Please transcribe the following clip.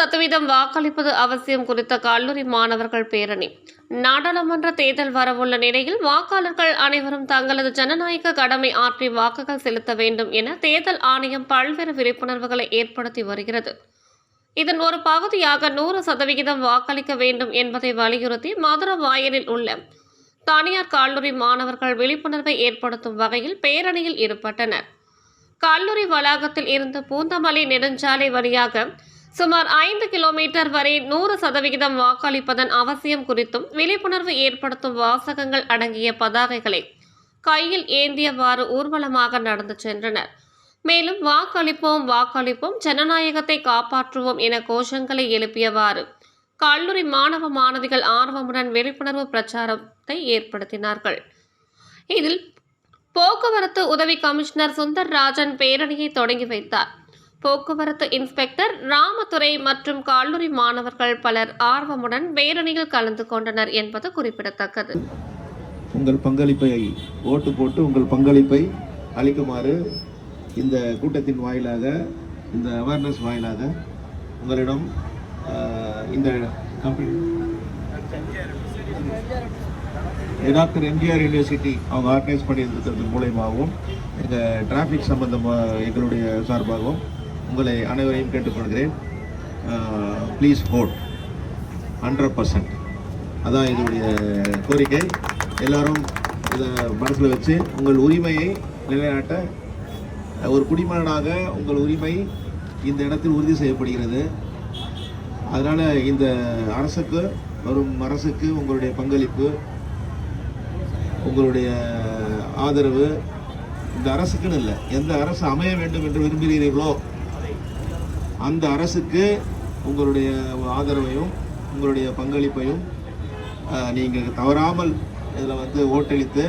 சதவீதம் வாக்களிப்பது அவசியம் குறித்த கல்லூரி மாணவர்கள் பேரணி. நாடாளுமன்ற தேர்தல் வரவுள்ள நிலையில் வாக்காளர்கள் அனைவரும் தங்களது ஜனநாயக கடமை ஆற்றி வாக்குகள் செலுத்த வேண்டும் என தேர்தல் ஆணையம் பல்வேறு விழிப்புணர்வுகளை ஏற்படுத்தி வருகிறது. இதன் ஒரு பகுதியாக நூறு சதவிகிதம் வாக்களிக்க வேண்டும் என்பதை வலியுறுத்தி மதுரவாயலில் உள்ள தனியார் கல்லூரி மாணவர்கள் விழிப்புணர்வை ஏற்படுத்தும் வகையில் பேரணியில் ஈடுபட்டனர். கல்லூரி வளாகத்தில் இருந்து பூந்தமலை நெடுஞ்சாலை வழியாக சுமார் ஐந்து கிலோமீட்டர் வரை நூறு சதவிகிதம் வாக்களிப்பதன் அவசியம் குறித்தும் விழிப்புணர்வு ஏற்படுத்தும் வாசகங்கள் அடங்கிய பதாகைகளை கையில் ஏந்தியவாறு ஊர்வலமாக நடந்து சென்றனர். மேலும் வாக்களிப்போம் வாக்களிப்போம் ஜனநாயகத்தை காப்பாற்றுவோம் என கோஷங்களை எழுப்பியவாறு கல்லூரி மாணவ மாணவிகள் ஆர்வமுடன் விழிப்புணர்வு பிரச்சாரத்தை ஏற்படுத்தினார்கள். இதில் போக்குவரத்து உதவி கமிஷனர் சுந்தர் ராஜன் பேரணியை தொடங்கி வைத்தார். போக்குவரத்து இன்ஸ்பெக்டர் ராமதுரை மற்றும் கல்லூரி மாணவர்கள் பலர் ஆர்வமுடன் பேரணியில் கலந்து கொண்டனர் என்பது குறிப்பிடத்தக்கது. உங்கள் பங்களிப்பை ஓட்டு போட்டு உங்கள் பங்களிப்பை அளிக்குமாறு இந்த கூட்டத்தின் வாயிலாக இந்த அவேர்னஸ் வாயிலாக உங்களிடம் இந்த கம்பெனி டாக்டர் எம்ஜிஆர் யூனிவர்சிட்டி அவங்க ஆர்கனைஸ் பண்ணியிருக்கிறது மூலயமாகவும் எங்கள் டிராஃபிக் சம்பந்தமாக எங்களுடைய சார்பாகவும் உங்களை அனைவரையும் கேட்டுக்கொள்கிறேன். Please vote. ஹண்ட்ரட் பர்சன்ட் அதான் இதனுடைய கோரிக்கை. எல்லாரும் இதை மனசில் வச்சு உங்கள் உரிமையை நிலைநாட்ட ஒரு குடிமகனாக உங்கள் உரிமை இந்த இடத்தில் உறுதி செய்யப்படுகிறது. அதனால் இந்த அரசுக்கு வரும் அரசுக்கு உங்களுடைய பங்களிப்பு உங்களுடைய ஆதரவு இந்த அரசுக்குன்னு இல்லை எந்த அரசு அமைய வேண்டும் என்று விரும்புகிறீர்களோ அந்த அரசுக்கு உங்களுடைய ஆதரவையும் உங்களுடைய பங்களிப்பையும் நீங்கள் தவறாமல் இதில் வந்து ஓட்டளித்து